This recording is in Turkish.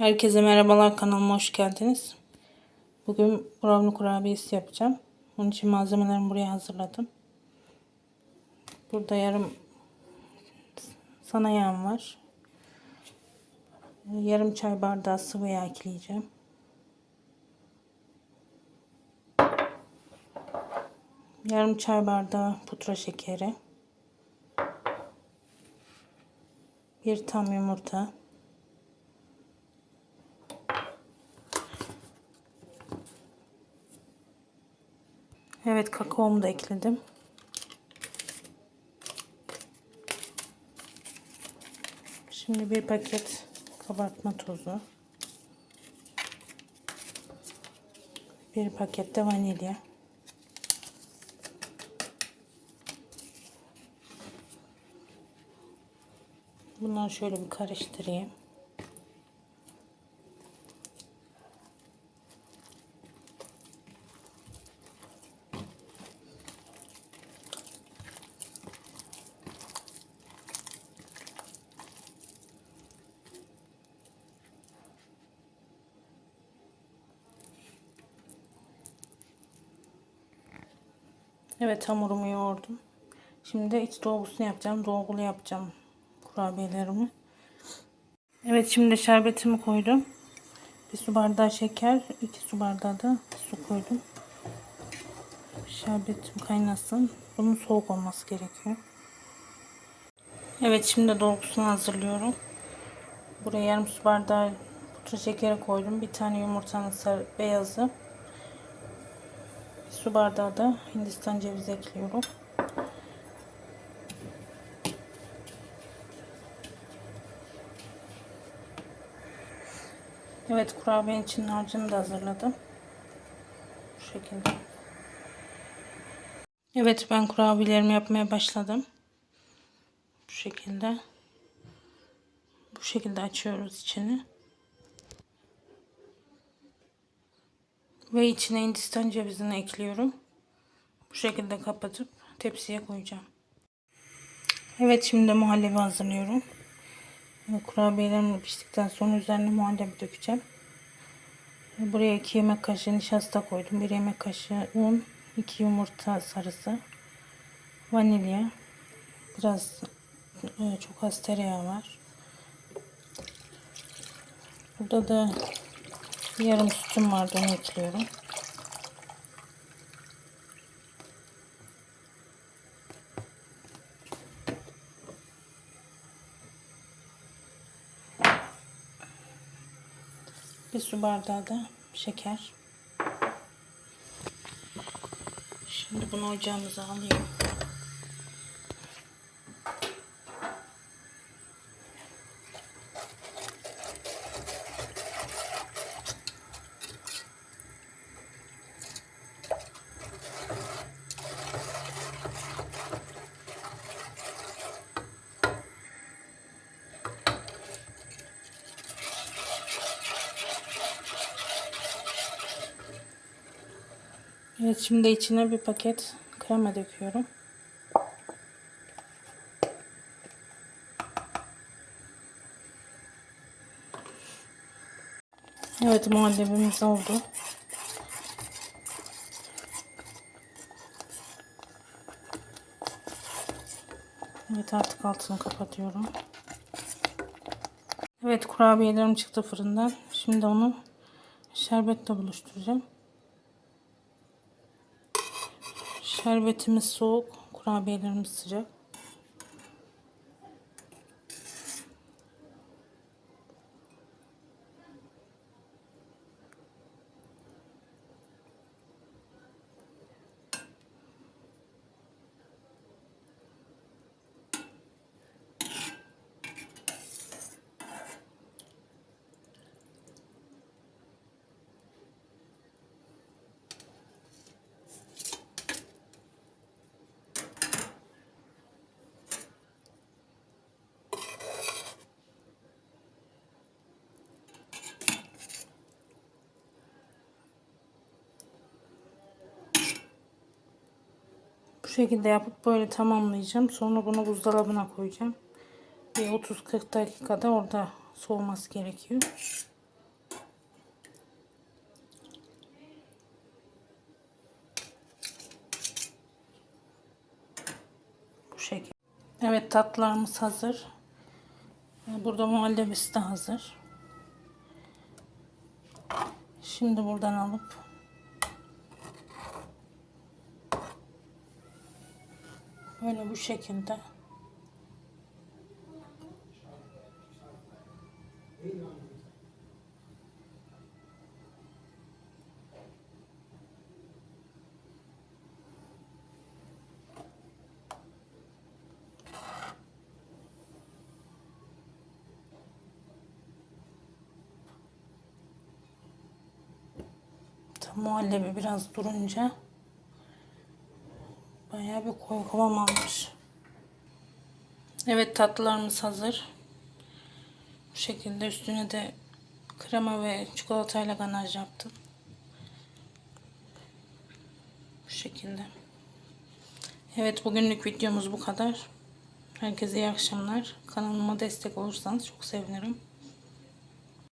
Herkese merhabalar kanalıma hoş geldiniz. Bugün brownie kurabiyesi yapacağım. Bunun için malzemelerimi buraya hazırladım. Burada yarım sana yağım var. Yarım çay bardağı sıvı yağ ekleyeceğim. Yarım çay bardağı pudra şekeri. Bir tam yumurta. Evet kakaomu da ekledim. Şimdi bir paket kabartma tozu. Bir paket de vanilya. Bunları şöyle bir karıştırayım. Evet hamurumu yoğurdum. Şimdi iç dolgusunu yapacağım. Dolgulu yapacağım kurabiyelerimi. Evet şimdi şerbetimi koydum. Bir su bardağı şeker, iki su bardağı da su koydum. Şerbetim kaynasın. Bunun soğuk olması gerekiyor. Evet şimdi dolgusunu hazırlıyorum. Buraya yarım su bardağı pudra şekeri koydum. Bir tane yumurtanın beyazı. Su bardağı da hindistan cevizi ekliyorum. Evet kurabiye için harcını da hazırladım. Bu şekilde. Evet ben kurabiyelerimi yapmaya başladım. Bu şekilde. Bu şekilde açıyoruz içini. Ve içine hindistan cevizini ekliyorum. Bu şekilde kapatıp tepsiye koyacağım. Evet şimdi muhallebi hazırlıyorum. Kurabiyelerim piştikten sonra üzerine muhallebi dökeceğim. Buraya 2 yemek kaşığı nişasta koydum. 1 yemek kaşığı un, 2 yumurta sarısı, vanilya, biraz e, çok az tereyağı var. Burada da yarım sütüm vardı onu ekliyorum. Bir su bardağı da şeker. Şimdi bunu ocağımıza alayım. Evet şimdi içine bir paket krema döküyorum. Evet muhallebimiz oldu. Evet artık altını kapatıyorum. Evet kurabiyelerim çıktı fırından. Şimdi onu şerbetle buluşturacağım. Şerbetimiz soğuk, kurabiyelerimiz sıcak. şekilde yapıp böyle tamamlayacağım. Sonra bunu buzdolabına koyacağım. 30-40 dakikada orada soğuması gerekiyor. Bu şekilde. Evet tatlarımız hazır. Burada muhallebisi de hazır. Şimdi buradan alıp böyle bu şekilde. Muhallebi biraz durunca bayağı bir koyu kıvam almış. Evet tatlılarımız hazır. Bu şekilde üstüne de krema ve çikolatayla ganaj yaptım. Bu şekilde. Evet bugünlük videomuz bu kadar. Herkese iyi akşamlar. Kanalıma destek olursanız çok sevinirim.